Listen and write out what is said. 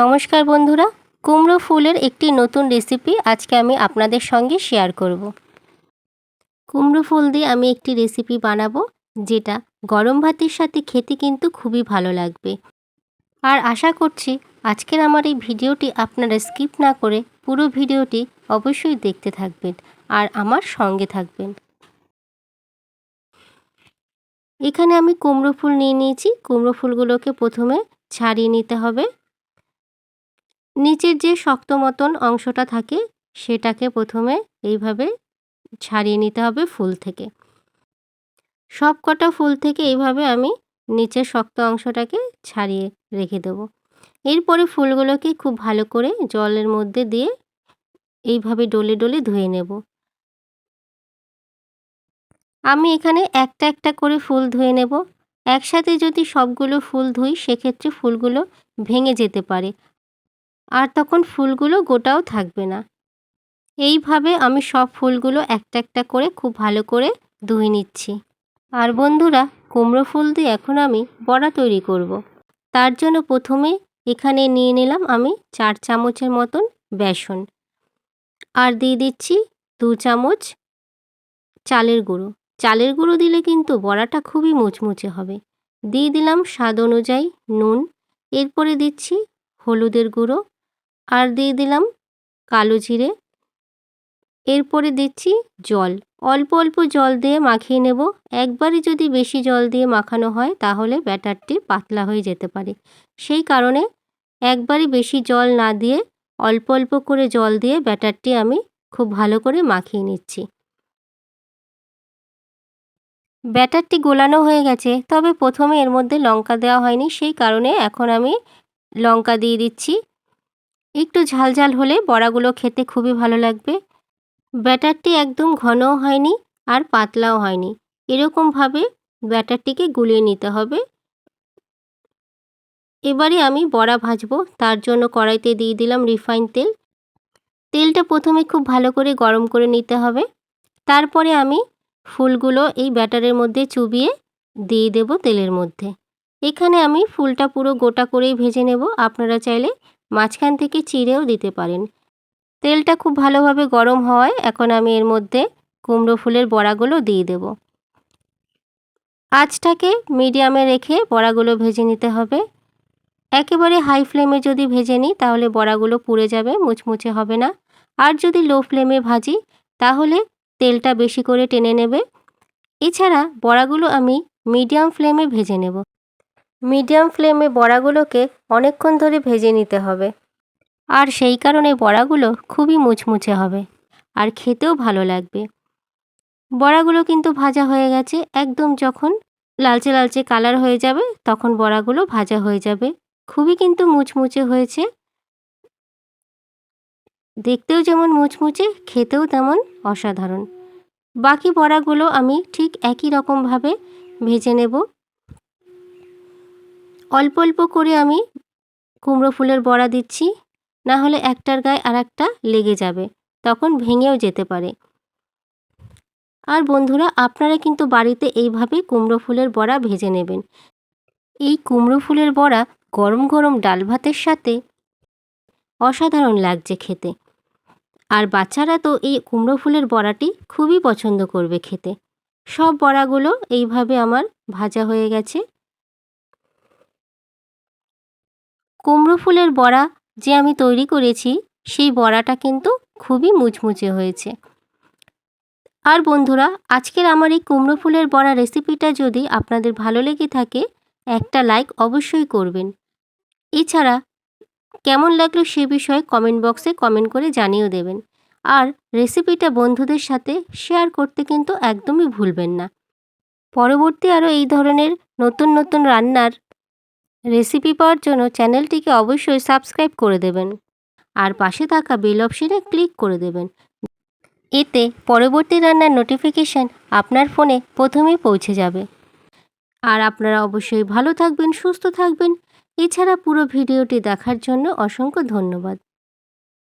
নমস্কার বন্ধুরা, কুমড়ো ফুলের একটি নতুন রেসিপি আজকে আমি আপনাদের সঙ্গে শেয়ার করব। কুমড়ো ফুল দিয়ে আমি একটি রেসিপি বানাবো, যেটা গরম ভাতের সাথে খেতে কিন্তু খুবই ভালো লাগবে। আর আশা করছি আজকের আমার এই ভিডিওটি আপনারা স্কিপ না করে পুরো ভিডিওটি অবশ্যই দেখতে থাকবেন আর আমার সঙ্গে থাকবেন। এখানে আমি কুমড়ো ফুল নিয়ে নিয়েছি। কুমড়ো ফুলগুলোকে প্রথমে ছাড়িয়ে নিতে হবে। নিচের যে শক্ত মতন অংশটা থাকে, সেটাকে প্রথমে এইভাবে ছাড়িয়ে নিতে হবে ফুল থেকে। সব কটা ফুল থেকে এইভাবে আমি নিচের শক্ত অংশটাকে ছাড়িয়ে রেখে দেবো। এরপরে ফুলগুলোকে খুব ভালো করে জলের মধ্যে দিয়ে এইভাবে ডলে ডলে ধুয়ে নেব। আমি এখানে একটা একটা করে ফুল ধুয়ে নেব। একসাথে যদি সবগুলো ফুল ধুই, সেক্ষেত্রে ফুলগুলো ভেঙে যেতে পারে। আর তখন ফুলগুলো গোটাও থাকবে না। এইভাবে আমি সব ফুলগুলো একটা একটা করে খুব ভালো করে ধুয়ে নিচ্ছি। আর বন্ধুরা, কুমড়ো ফুল দিয়ে এখন আমি বড়া তৈরি করব। তার জন্য প্রথমে এখানে নিয়ে নিলাম আমি চার চামচের মতন বেসন। আর দিয়ে দিচ্ছি দু চামচ চালের গুঁড়ো। চালের গুঁড়ো দিলে কিন্তু বড়াটা খুবই মুচমুচে হবে। দিয়ে দিলাম স্বাদ অনুযায়ী নুন। এরপরে দিচ্ছি হলুদের গুঁড়ো। আর দিয়ে দিলাম কালো জিরে। এরপরে দিচ্ছি জল। অল্প অল্প জল দিয়ে মাখিয়ে নেব। একবারে যদি বেশি জল দিয়ে মাখানো হয়, তাহলে ব্যাটারটি পাতলা হয়ে যেতে পারে। সেই কারণে একবারে বেশি জল না দিয়ে অল্প অল্প করে জল দিয়ে ব্যাটারটি আমি খুব ভালো করে মাখিয়ে নিচ্ছি। ব্যাটারটি গোলানো হয়ে গেছে, তবে প্রথমে এর মধ্যে লঙ্কা দেওয়া হয়নি। সেই কারণে এখন আমি লঙ্কা দিয়ে দিচ্ছি। একটু ঝাল ঝাল হলে বড়াগুলো খেতে খুবই ভালো লাগবে। ব্যাটারটি একদম ঘনও হয়নি আর পাতলাও হয়নি। এরকমভাবে ব্যাটারটিকে গুলিয়ে নিতে হবে। এবারে আমি বড়া ভাজবো, তার জন্য কড়াইতে দিয়ে দিলাম রিফাইন তেল। তেলটা প্রথমে খুব ভালো করে গরম করে নিতে হবে। তারপরে আমি ফুলগুলো এই ব্যাটারের মধ্যে চুবিয়ে দিয়ে দেব তেলের মধ্যে। এখানে আমি ফুলটা পুরো গোটা করেই ভেজে নেব। আপনারা চাইলে মাঝখান থেকে চিড়েও দিতে পারেন। তেলটা খুব ভালোভাবে গরম হওয়ায় এখন আমি এর মধ্যে কুমড়ো ফুলের বড়াগুলো দিয়ে দেব। আঁচটাকে মিডিয়ামে রেখে বড়াগুলো ভেজে নিতে হবে। একেবারে হাই ফ্লেমে যদি ভেজে নিই তাহলে বড়াগুলো পুড়ে যাবে, মুচমুচে হবে না। আর যদি লো ফ্লেমে ভাজি তাহলে তেলটা বেশি করে টেনে নেবে। এছাড়া বড়াগুলো আমি মিডিয়াম ফ্লেমে ভেজে নেব। মিডিয়াম ফ্লেমে বড়াগুলোকে অনেকক্ষণ ধরে ভেজে নিতে হবে। আর সেই কারণে বড়াগুলো খুবই মুচমুচে হবে আর খেতেও ভালো লাগবে। বড়াগুলো কিন্তু ভাজা হয়ে গেছে একদম যখন লালচে লালচে কালার হয়ে যাবে তখন বড়াগুলো ভাজা হয়ে যাবে। খুবই কিন্তু মুচমুচে হয়েছে। দেখতেও যেমন মুচমুচে, খেতেও তেমন অসাধারণ। বাকি বড়াগুলো আমি ঠিক একই রকমভাবে ভেজে নেব। অল্প অল্প করে আমি কুমড়ো ফুলের বড়া দিচ্ছি, না হলে একটার গায়ে আর একটা লেগে যাবে, তখন ভেঙেও যেতে পারে। আর বন্ধুরা, আপনারা কিন্তু বাড়িতে এইভাবে কুমড়ো ফুলের বড়া ভেজে নেবেন। এই কুমড়ো ফুলের বড়া গরম গরম ডাল ভাতের সাথে অসাধারণ লাগছে খেতে। আর বাচ্চারা তো এই কুমড়ো ফুলের বড়াটি খুবই পছন্দ করবে খেতে। সব বড়াগুলো এইভাবে আমার ভাজা হয়ে গেছে। কুমড়ো ফুলের বড়া যে আমি তৈরি করেছি, সেই বড়াটা কিন্তু খুবই মুচমুচে হয়েছে। আর বন্ধুরা, আজকের আমার এই কুমড়ো ফুলের বড়া রেসিপিটা যদি আপনাদের ভালো লেগে থাকে, একটা লাইক অবশ্যই করবেন। এছাড়া, কেমন লাগল সে বিষয়ে কমেন্ট বক্সে কমেন্ট করে জানিয়েও দেবেন। আর রেসিপিটা বন্ধুদের সাথে শেয়ার করতে কিন্তু একদমই ভুলবেন না। পরবর্তী আরও এই ধরনের নতুন নতুন রান্নার রেসিপি পাওয়ার জন্য চ্যানেলটিকে অবশ্যই সাবস্ক্রাইব করে দেবেন। আর পাশে থাকা বেল অপশনে ক্লিক করে দেবেন। এতে পরবর্তী রান্নার নোটিফিকেশান আপনার ফোনে প্রথমেই পৌঁছে যাবে। আর আপনারা অবশ্যই ভালো থাকবেন, সুস্থ থাকবেন। এছাড়া পুরো ভিডিওটি দেখার জন্য অসংখ্য ধন্যবাদ।